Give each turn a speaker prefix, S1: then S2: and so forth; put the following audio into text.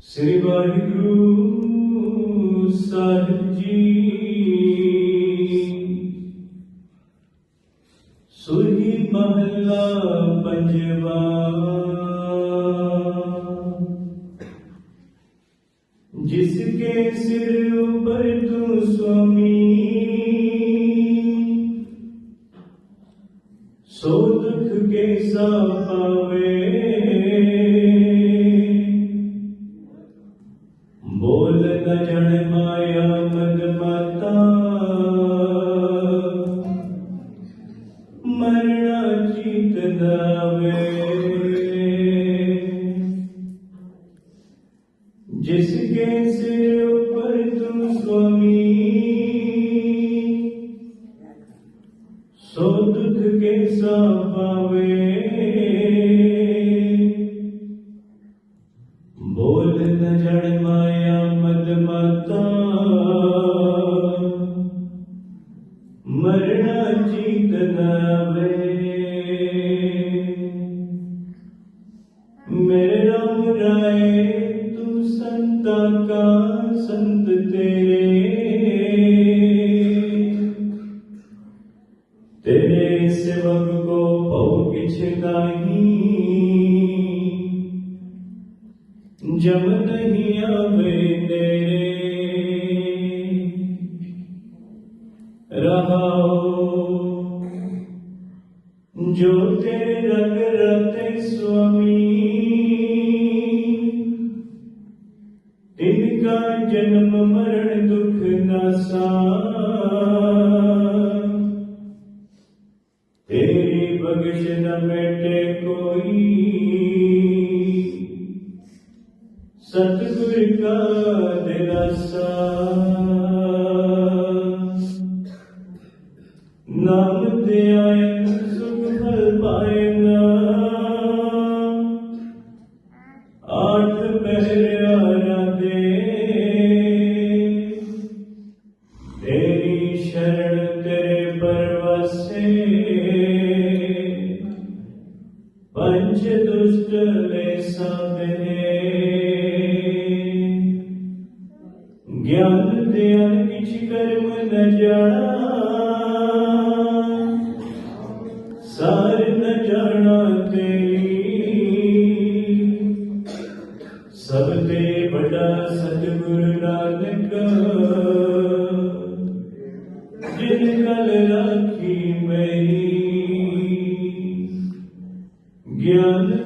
S1: ਸ੍ਰੀ ਵਾਹਿਗੁਰੂ ਸਾਹਿਬ ਜੀ। ਸੁਹੀ ਮਹਲਾ ਪੰਜਵਾ। ਜਿਸਕੇ ਸਿਰ ਉਪਰ ਤੂੰ ਸੁਆਮੀ ਦੁਖ ਕੇ ਪਾਵੇ ਬੋਲ ਨ ਜਣ ਮਾਇਆ ਮਦ ਮਾਤਾ ਮਰਣਾ ਚੀਤ ਨਾਵੇ ਜਿਸ ਦੁੱਖ ਕੇ ਪਾਵੇ। ਬੋਲ ਨ ਜੜ ਮਾਇਆ ਮਦ ਮਾਤਾ। ਮਰਣਾ ਜੀਤ ਨਾਵੇ ਮੇਰੇ ਰਾਮ ਰਾਏ, ਤੂੰ ਸੰਤਾ ਕਾ ਸੰਤ ਤੇ। तेरे सेवक को भव किछ नहीं जब नहीं आवे तेरे रहाओ जो तेरे रंग रते स्वामी तिनका जन्म मरण दुख नासा ਵਿੱਚ ਨ ਮੇਟੇ ਕੋਈ। ਸਤਿਗੁਰ ਕਾ ਦਿਲਾਸਾ। ਨਾਮ ਤੇ ਆਏ ਸੁਖ ਫਲ ਪਾਏ ਨਾ। ਆਠ ਪਹਿਰੇ ਆਇਆ ਦੇ ਤੇਰੀ ਸ਼ਰਨ ਤੇਰੇ ਪਰਵਾਸੇ। ਪੰਜ ਦੁਸ਼ਟ ਲੈ ਸਾਧਨੇ ਗਿਆਨ ਤੇ ਅਨ ਕਿਛ ਕਰਮ ਨ ਜਾਣਾ ਸਾਰ ਨ ਜਾਣਾ ਤੇਰੀ ਸਭ ਤੇ ਬੜਾ ਸਤਿਗੁਰ ਨਾਨਕ ਜਿਨ ਕਲ ਰਾਖੀ ਮੇਰੀ Give